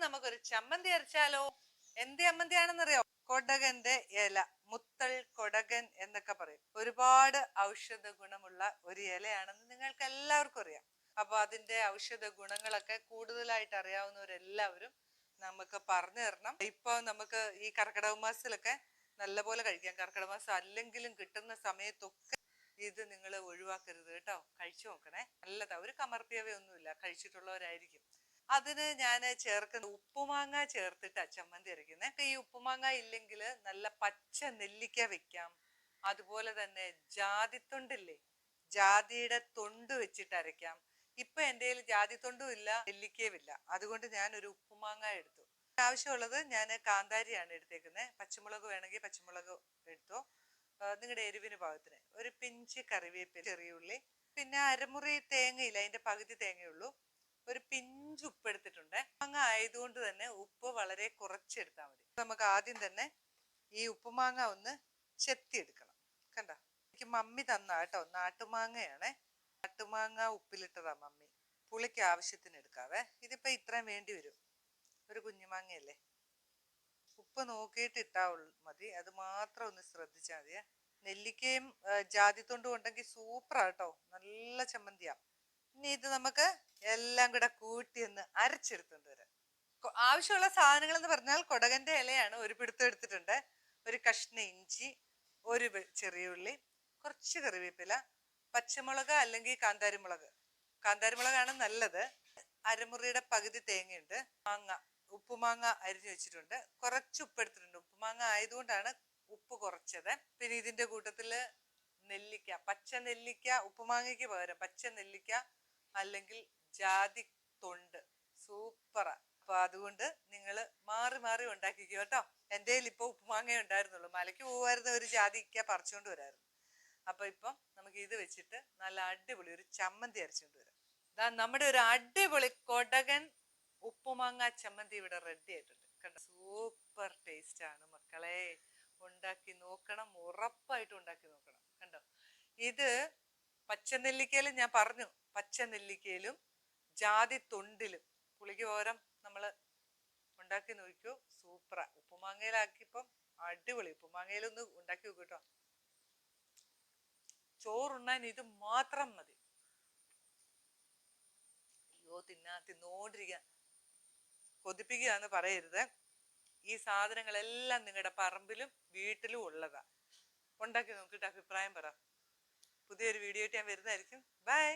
നമുക്കൊരു ചമ്മന്തി അരച്ചാലോ? എന്ത് ചമ്മന്തിയാണെന്നറിയോ? കൊടകന്റെ ഇല മുത്തൾ കൊടകൻ എന്നൊക്കെ പറയും. ഒരുപാട് ഔഷധ ഗുണമുള്ള ഒരു ഇലയാണെന്ന് നിങ്ങൾക്ക് എല്ലാവർക്കും അറിയാം. അപ്പൊ അതിന്റെ ഔഷധ ഗുണങ്ങളൊക്കെ കൂടുതലായിട്ട് അറിയാവുന്നവരെല്ലാവരും നമുക്ക് പറഞ്ഞു തരണം. ഇപ്പൊ നമുക്ക് ഈ കർക്കിടക മാസത്തിലൊക്കെ നല്ലപോലെ കഴിക്കാം. കർക്കിടക മാസം അല്ലെങ്കിലും കിട്ടുന്ന സമയത്തൊക്കെ ഇത് നിങ്ങൾ ഒഴിവാക്കരുത് കേട്ടോ. കഴിച്ചു നോക്കണേ. നല്ലതാ. ഒരു കമർപ്പിയവയൊന്നുമില്ല. കഴിച്ചിട്ടുള്ളവരായിരിക്കും. അതിന് ഞാൻ ചേർക്കുന്ന ഉപ്പുമാങ്ങ ചേർത്തിട്ട് അച്ചമ്മന്തി അരയ്ക്കുന്നത് ഇപ്പൊ ഈ ഉപ്പുമാങ്ങ ഇല്ലെങ്കിൽ നല്ല പച്ച നെല്ലിക്ക വെക്കാം. അതുപോലെ തന്നെ ജാതിത്തൊണ്ടില്ലേ? ജാതിയുടെ തൊണ്ട് വെച്ചിട്ട് അരയ്ക്കാം. ഇപ്പൊ എന്റെ കയ്യിൽ ജാതിത്തൊണ്ടും ഇല്ല നെല്ലിക്കയും ഇല്ല. അതുകൊണ്ട് ഞാൻ ഒരു ഉപ്പുമാങ്ങ എടുത്തു. ആവശ്യമുള്ളത് ഞാൻ കാന്താരിയാണ് എടുത്തേക്കുന്നത് പച്ചമുളക് വേണമെങ്കിൽ പച്ചമുളക് എടുത്തു. നിങ്ങളുടെ എരിവിന് പാകത്തിന്. ഒരു പിഞ്ച് കറിവേപ്പില ചെറിയ ഉള്ളി. പിന്നെ അരമുറി തേങ്ങയില്ല അതിന്റെ പകുതി തേങ്ങയുള്ളൂ. ഒരു പിഞ്ച് ഉപ്പ് എടുത്തിട്ടുണ്ട് മാങ്ങ ആയതുകൊണ്ട് തന്നെ ഉപ്പ് വളരെ കുറച്ചെടുത്താൽ മതി. നമുക്ക് ആദ്യം തന്നെ ഈ ഉപ്പുമാങ്ങ ഒന്ന് ചെത്തിയെടുക്കണം. കണ്ട? എനിക്ക് മമ്മി തന്ന കേട്ടോ. നാട്ടുമാങ്ങയാണേ. നാട്ടുമാങ്ങ ഉപ്പിലിട്ടതാ മമ്മി. പുളിക്ക് ആവശ്യത്തിന് എടുക്കാവേ. ഇതിപ്പോ ഇത്രയും വേണ്ടി വരും. ഒരു കുഞ്ഞുമാങ്ങയല്ലേ? ഉപ്പ് നോക്കിയിട്ട് ഇട്ടാ മതി. അത് മാത്രം ഒന്ന് ശ്രദ്ധിച്ചാൽ മതിയെ. നെല്ലിക്കയും ജാതിത്തൊണ്ടും ഉണ്ടെങ്കിൽ സൂപ്പറാ കേട്ടോ. നല്ല ചമ്മന്തിയാ. ഇനി ഇത് നമുക്ക് എല്ലാം കൂടെ കൂട്ടി ഒന്ന് അരച്ചെടുത്തുകൊണ്ട് വരാം. ആവശ്യമുള്ള സാധനങ്ങൾ എന്ന് പറഞ്ഞാൽ കൊടകന്റെ ഇലയാണ്. ഒരു പിടുത്തം എടുത്തിട്ടുണ്ട്. ഒരു കഷ്ണ ഇഞ്ചി ഒരു ചെറിയ ഉള്ളി കുറച്ച് കറിവേപ്പില പച്ചമുളക് അല്ലെങ്കിൽ കാന്താരിമുളക്. കാന്താരിമുളകാണ് നല്ലത്. അരമുറിയുടെ പകുതി തേങ്ങയുണ്ട്. മാങ്ങ ഉപ്പുമാങ്ങ അരിഞ്ഞു വെച്ചിട്ടുണ്ട്. കുറച്ച് ഉപ്പ് എടുത്തിട്ടുണ്ട്. ഉപ്പുമാങ്ങ ആയതുകൊണ്ടാണ് ഉപ്പ് കുറച്ചത്. പിന്നെ ഇതിന്റെ കൂട്ടത്തിൽ നെല്ലിക്ക പച്ച നെല്ലിക്ക ഉപ്പുമാങ്ങയ്ക്ക് പകരം പച്ച നെല്ലിക്ക അല്ലെങ്കിൽ ജാതി തൊണ്ട്. സൂപ്പറാ അപ്പൊ അതുകൊണ്ട് നിങ്ങൾ മാറി മാറി ഉണ്ടാക്കിക്കോ കേട്ടോ. എന്റെ ഇപ്പൊ ഉപ്പുമാങ്ങ ഉണ്ടായിരുന്നുള്ളൂ. മലയ്ക്ക് പോകുമായിരുന്ന ഒരു ജാതിക്ക പറിച്ചുകൊണ്ട് വരായിരുന്നു. അപ്പൊ ഇപ്പം നമുക്ക് ഇത് വെച്ചിട്ട് നല്ല അടിപൊളി ഒരു ചമ്മന്തി അരച്ചുകൊണ്ട് വരാം. ഇതാ നമ്മുടെ ഒരു അടിപൊളി കൊടകൻ ഉപ്പുമാങ്ങ ചമ്മന്തി ഇവിടെ റെഡി ആയിട്ടുണ്ട്. കണ്ടോ? സൂപ്പർ ടേസ്റ്റ് ആണ് മക്കളെ. ഉണ്ടാക്കി നോക്കണം. ഉറപ്പായിട്ട് ഉണ്ടാക്കി നോക്കണം. കണ്ടോ? ഇത് പച്ചനെല്ലിക്കയിൽ ഞാൻ പറഞ്ഞു. പച്ചനെല്ലിക്കയിലും ജാതി തൊണ്ടിലും. പുളിക്ക് പകരം നമ്മൾ ഉണ്ടാക്കി നോക്കിയോ സൂപ്പറാ. ഉപ്പുമാങ്ങയിലാക്കിയപ്പം അടിപൊളി. ഉപ്പുമാങ്ങയിലൊന്ന് ഉണ്ടാക്കി നോക്കൂ കേട്ടോ. ചോറുണ്ണാൻ ഇത് മാത്രം മതി. അയ്യോ തിന്നാ തിന്നോണ്ടിരിക്കാൻ കൊതിപ്പിക്കുകയെന്ന് പറയരുത്. ഈ സാധനങ്ങളെല്ലാം നിങ്ങളുടെ പറമ്പിലും വീട്ടിലും ഉള്ളതാ. ഉണ്ടാക്കി നോക്കിയിട്ട് അഭിപ്രായം പറ. പുതിയൊരു വീഡിയോ ആയിട്ട് ഞാൻ വരുന്നതായിരിക്കും. ബൈ.